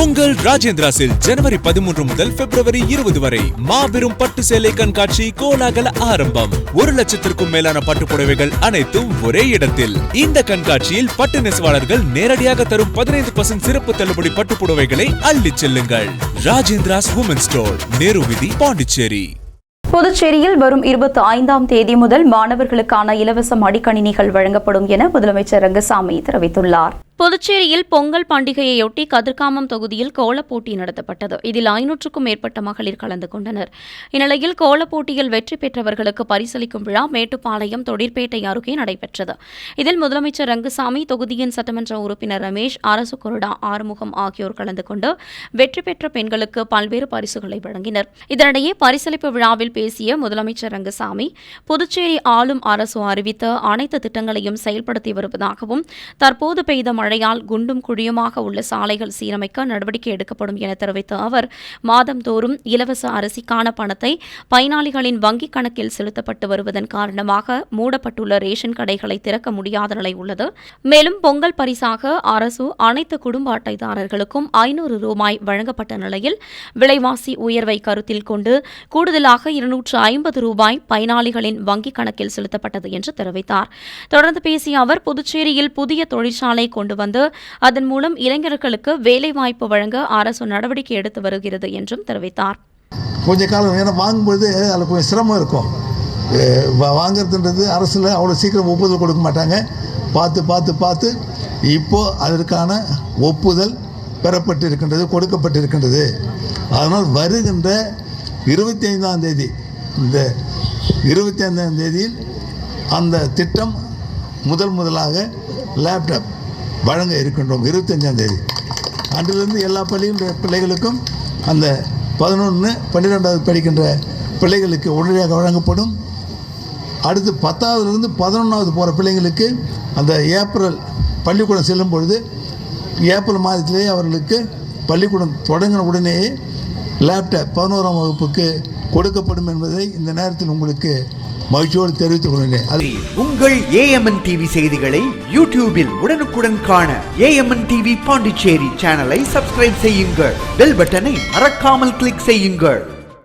உங்கள் ராஜேந்திராஸில் ஜனவரி பதிமூன்று முதல் பிப்ரவரி இருபது வரை மாபெரும் பட்டு சேலை கண்காட்சி கோலாகல ஆரம்பம். ஒரு லட்சத்திற்கும் மேலான பட்டு புடவைகள் அனைத்தும் ஒரே இடத்தில். இந்த கண்காட்சியில் பட்டு நெசவாளர்கள் நேரடியாக தரும் பதினைந்து பர்சன்ட் சிறப்பு தள்ளுபடி பட்டு புடவைகளை அள்ளி செல்லுங்கள். ராஜேந்திராஸ் உமன் ஸ்டோர் நேரு விதி பாண்டிச்சேரி. புதுச்சேரியில் வரும் இருபத்தி ஐந்தாம் தேதி முதல் மாணவர்களுக்கான இலவச மடிக்கணினிகள் வழங்கப்படும் என முதலமைச்சர் ரங்கசாமி தெரிவித்துள்ளார். புதுச்சேரியில் பொங்கல் பண்டிகையையொட்டி கதிர்காமம் தொகுதியில் கோலப் போட்டி நடத்தப்பட்டது. இதில் ஐநூற்றுக்கும் மேற்பட்ட மகளிர் கலந்து கொண்டனர். இந்நிலையில் கோலப் போட்டியில் வெற்றி பெற்றவர்களுக்கு பரிசளிக்கும் விழா மேட்டுப்பாளையம் தொழிற்பேட்டை அருகே நடைபெற்றது. இதில் முதலமைச்சர் ரங்கசாமி தொகுதியின் சட்டமன்ற உறுப்பினர் ரமேஷ் அரசு கொறடா ஆறுமுகம் ஆகியோர் கலந்து கொண்டு வெற்றி பெற்ற பெண்களுக்கு பல்வேறு பரிசுகளை வழங்கினர். இதனிடையே பரிசளிப்பு விழாவில் பேசிய முதலமைச்சர் ரங்கசாமி புதுச்சேரி ஆளும் அரசு அறிவித்த அனைத்து திட்டங்களையும் செயல்படுத்தி வருவதாகவும் தற்போது பெய்த மழையால் குண்டும் குழியுமாக உள்ள சாலைகள் சீரமைக்க நடவடிக்கை எடுக்கப்படும் என தெரிவித்த அவர் மாதந்தோறும் இலவச அரிசிக்கான பணத்தை பயனாளிகளின் வங்கிக் கணக்கில் செலுத்தப்பட்டு வருவதன் காரணமாக மூடப்பட்டுள்ள ரேஷன் கடைகளை திறக்க முடியாத நிலை உள்ளது. மேலும் பொங்கல் பரிசாக அரசு அனைத்து குடும்ப அட்டைதாரர்களுக்கும் ஐநூறு ரூபாய் வழங்கப்பட்ட நிலையில் விலைவாசி உயர்வை கருத்தில் கொண்டு கூடுதலாக இருநூற்று ஐம்பது ரூபாய் பயனாளிகளின் வங்கிக் கணக்கில் செலுத்தப்பட்டது என்று தெரிவித்தார். தொடர்ந்து பேசிய அவர் புதுச்சேரியில் புதிய தொழிற்சாலை கொண்டு வந்து அதன் மூலம் இளைஞர்களுக்கு வேலைவாய்ப்பு வழங்க அரசு நடவடிக்கை எடுத்து வருகிறது என்றும் தெரிவித்தார். கொஞ்ச காலம் ஏன்னா வாங்கும்போது அதில் கொஞ்சம் சிரமம் இருக்கும். அஹ் வாங்குறதுன்றது அரசில் அவ்வளோ சீக்கிரம் ஒப்புதல் கொடுக்க மாட்டாங்க. பார்த்து பார்த்து பார்த்து இப்போது அதற்கான ஒப்புதல் பெறப்பட்டு இருக்கின்றது கொடுக்கப்பட்டு இருக்கின்றது அதனால் வருகின்ற இருபத்தி ஐந்தாம் தேதி இந்த இருபத்தி ஐந்தாம் தேதியில் அந்த திட்டம் முதல் முதலாக லேப்டாப் வழங்க இருக்கின்றோம் இருபத்தஞ்சாம் தேதி. அன்றிலிருந்து எல்லா பள்ளியும் பிள்ளைகளுக்கும் அந்த பதினொன்று பன்னிரெண்டாவது படிக்கின்ற பிள்ளைகளுக்கு உடனடியாக வழங்கப்படும். அடுத்து பத்தாவதுலேருந்து பதினொன்றாவது போகிற பிள்ளைங்களுக்கு அந்த ஏப்ரல் பள்ளிக்கூடம் செல்லும் பொழுது ஏப்ரல் மாதத்திலேயே அவர்களுக்கு பள்ளிக்கூடம் தொடங்கின உடனேயே லேப்டாப் பதினோராம் வகுப்புக்கு கொடுக்கப்படும் என்பதை இந்த நேரத்தில் உங்களுக்கு மகிழ்ச்சியோடு தெரிவித்துக் கொள்கிறேன். உங்கள் ஏஎம்என் டிவி செய்திகளை யூடியூபில் உடனுக்குடன் காண ஏஎம்என் டிவி பாண்டிச்சேரி சேனலை சப்ஸ்கிரைப் செய்யுங்கள். பெல் பட்டனை மறக்காமல் கிளிக் செய்யுங்கள்.